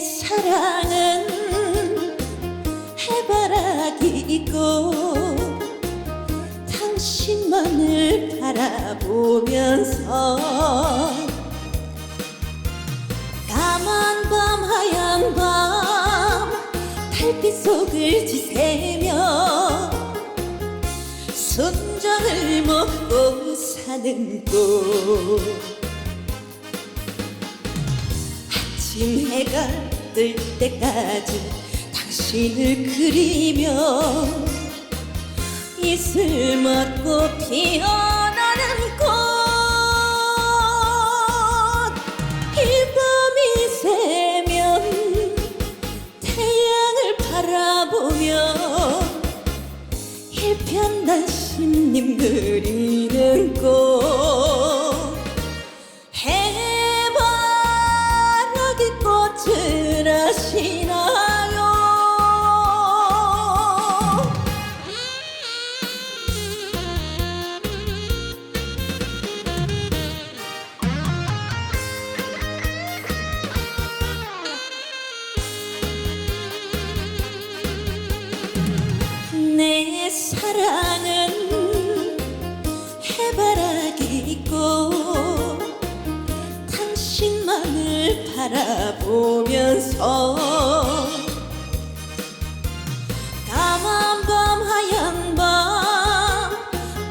사랑은 해바라기고 당신만을 바라보면서 까만 밤 하얀 밤 달빛 속을 지새며 순정을 먹고 사는 곳 아침 해가 뜰 때까지 당신을 그리며 이슬 맞고 피어나는 꽃. 이 밤이 새면 태양을 바라보며 일편단심님 그리는 꽃 꽃을 아시나요. 내 사랑은 바라보면서 까만 밤 하얀 밤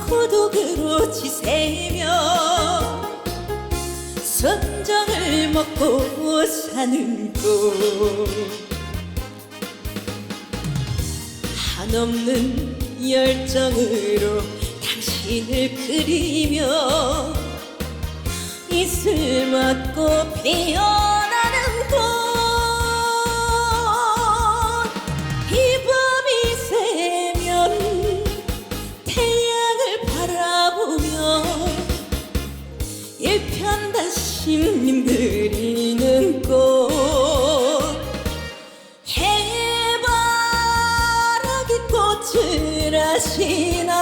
고독으로 지새며 선정을 먹고 사는 곳 한없는 열정으로 당신을 그리며 이슬 맞고 피어 심님 그리는 꽃 해바라기 꽃을 아시나요?